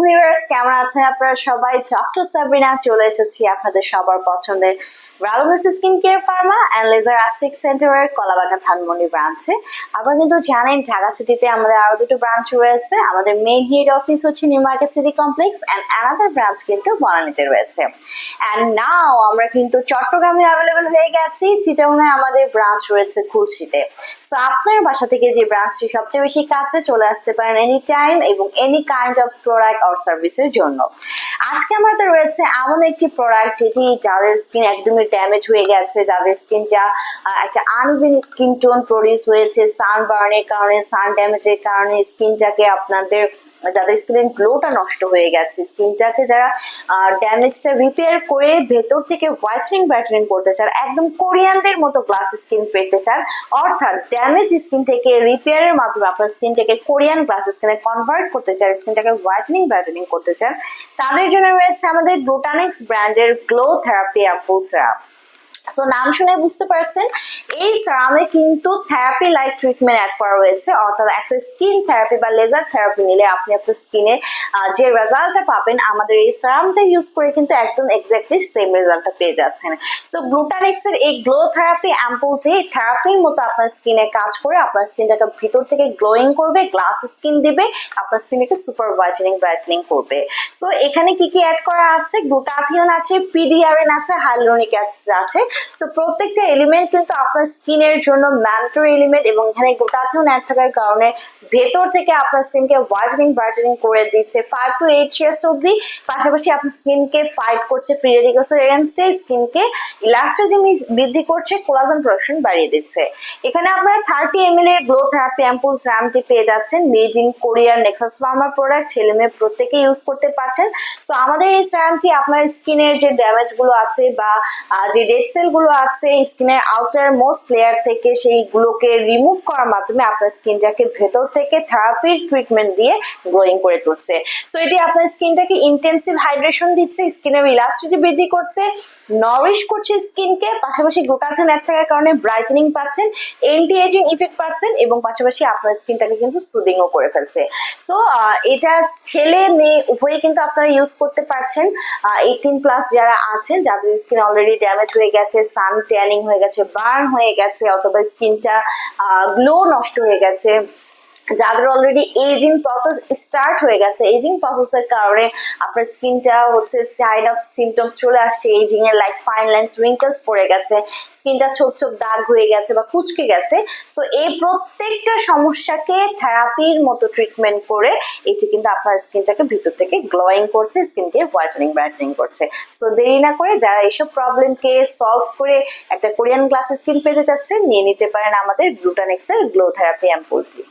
Viewers কেমন আছেন আপনারা সবাই? ডক্টর সাবরিনা চলে এসেছি আপনাদের সবার পছন্দের Regulus skin care pharma and laser aesthetic সেন্টারের কলাবাগান ধানমন্ডি ব্রাঞ্চে আপনারা কিন্তু জানেন, ঢাকা সিটিতে আমাদের আরও দুটো ব্রাঞ্চ রয়েছে। আমাদের মেইন হেড অফিস হচ্ছে new market city complex and another branch কিন্তু বনানীতে রয়েছে। অ্যান্ড নাও আমরা কিন্তু চট্টগ্রামে অ্যাভেলেবেল হয়ে গেছি। চিটাউনে আমাদের ব্রাঞ্চ রয়েছে খুলশিতে সো আপনার বাসা থেকে যে ব্রাঞ্চটি সবচেয়ে বেশি কাছে চলে আসতে পারেন এনি টাইম এবং any kind of product or সার্ভিসের জন্য। আজকে আমাদের রয়েছে এমন একটি প্রোডাক্ট যেটি যাদের স্কিন একদমই ড্যামেজ হয়ে গেছে, যাদের স্কিনটা একটা আনইভেন স্কিন টোন প্রডিউস হয়েছে সান বার্নের কারণে সান ড্যামেজের কারণে স্কিনটাকে আপনাদের যাদের স্কিনের গ্লোটা নষ্ট হয়ে গেছে, স্কিনটাকে যারা ড্যামেজটা রিপেয়ার করে ভেতর থেকে হোয়াইটেনিং ব্যাটারিং করতে চান, একদম কোরিয়ানদের মতো গ্লাস স্কিন পেতে চান, অর্থাৎ ড্যামেজ স্কিন থেকে রিপেয়ারের মাধ্যমে আপনার স্কিনটাকে কোরিয়ান গ্লাস স্কিনে কনভার্ট করতে চান, স্কিনটাকে হোয়াইটেনিং ব্যাটারিং করতে চান, তাদের জন্য রয়েছে আমাদের গ্লুটানিক্স ব্র্যান্ডের glow therapy apple syrup so নাম শুনে বুঝতে পারছেন, এই সারামে কিন্তু থেরাপি লাইক ট্রিটমেন্ট অ্যাড করা হয়েছে। অর্থাৎ একটা স্কিন থেরাপি বা লেজার থেরাপি নিলে আপনি আপনার স্কিনে যে রেজাল্টটা পাবেন, আমাদের এই সারামটা ইউজ করে কিন্তু একদম এক্স্যাক্টলি সেম রেজাল্টটা পেয়ে যাচ্ছেন। সো গ্লুটানিক্স এর এই গ্লো থেরাপি অ্যাম্পলটি থেরাপির মতো আপনার স্কিনে কাজ করে, আপনার স্কিনটাকে ভিতর থেকে গ্লোয়িং করবে গ্লাস স্কিন দিবে, আপনার স্কিনকে সুপার হোয়াইটেনিং ব্রাইটেনিং করবে। সো এখানে কি কি অ্যাড করা আছে? গ্লুটাথিয়ন আছে পিডিআরএন আছে হাইলোনিক অ্যাসিড আছে। সো প্রত্যেকটা এলিমেন্ট কিন্তু আপনার স্কিনের জন্য ম্যান্ডাটরি এলিমেন্ট এবং এখানে গ্লুটাথিয়ন অ্যাড থাকার কারণে ভেতর থেকে আপনার স্কিনকে হোয়াইটেনিং ব্রাইটেনিং করে দিচ্ছে। ফাইভ টু এইট ইয়ার্স অব্দি পাশাপাশি আপনার স্কিনকে ফাইট করছে ফ্রি রেডিকালসের এগেনস্টে স্কিনকে ইলাস্টিজমি বৃদ্ধি করছে কোলাজন প্রোডাকশন বাড়িয়ে দিচ্ছে। এখানে আপনারা থার্টি এম এর গ্লো থেরাপি অ্যাম্পুলস র্যামটি পেয়ে যাচ্ছেন। মেড ইন কোরিয়ার নেক্সাস ফার্মার প্রোডাক্ট ছেলে মেয়ে প্রত্যেকে ইউজ করতে পারছেন। সো আমাদের এই স্যারামটি আপনার স্কিনের যে ড্যামেজগুলো আছে বা যে ডেড সেলগুলো আছে স্কিনের আউটার মোস্ট লেয়ার থেকে সেইগুলোকে রিমুভ করার মাধ্যমে আপনার স্কিনটাকে ভেতর থেকে থেরাপির ট্রিটমেন্ট দিয়ে গ্লোয়িং করে তুলছে। সো এটি আপনার স্কিনটাকে ইন্টেন্সিভ হাইড্রেশন দিচ্ছে স্কিনের ইলাস্টিটি বৃদ্ধি করছে নরিশ করছে স্কিনকে পাশাপাশি গ্লুটাথিন অ্যাড থাকার কারণে ব্রাইটেনিং পাচ্ছেন এন্টি এজিং ইফেক্ট পাচ্ছেন এবং পাশাপাশি আপনার স্কিনটাকে কিন্তু সুদিংও করে ফেলছে। সো এটা ছেলে, মেয়ে উভয়ই কিন্তু আপনারা ইউজ করতে পারছেন। এইটিন প্লাস যারা আছেন, যাদের স্কিন অলরেডি ড্যামেজ হয়ে গেছে সান ট্যানিং হয়ে গেছে বার্ন হয়ে গেছে অথবা স্কিনটা গ্লো নষ্ট হয়ে গেছে। যাদের অলরেডি এজিং প্রসেস স্টার্ট হয়ে গেছে এজিং প্রসেসের কারণে আপনার স্কিনটা হচ্ছে সাইড অফ সিমটমস চলে আসছে এজিং এর লাইক ফাইন লাইন্স রিঙ্কলস পড়ে গেছে স্কিনটা ছোপ ছোপ দাগ হয়ে গেছে বা কুচকে গেছে সো এই প্রত্যেকটা সমস্যাকে থেরাপির মতো ট্রিটমেন্ট করে এটি কিন্তু আপনার স্কিনটাকে ভিতর থেকে গ্লোয়িং করছে স্কিনকে হোয়াইটেনিং ব্রাইটেনিং করছে। সো দেরি না করে যারা এইসব প্রবলেমকে সলভ করে একটা কোরিয়ান গ্লাস স্কিন পেতে যাচ্ছে নিয়ে নিতে পারেন আমাদের গ্লুটানিক্সের গ্লো থেরাপি অ্যাম্পুলটি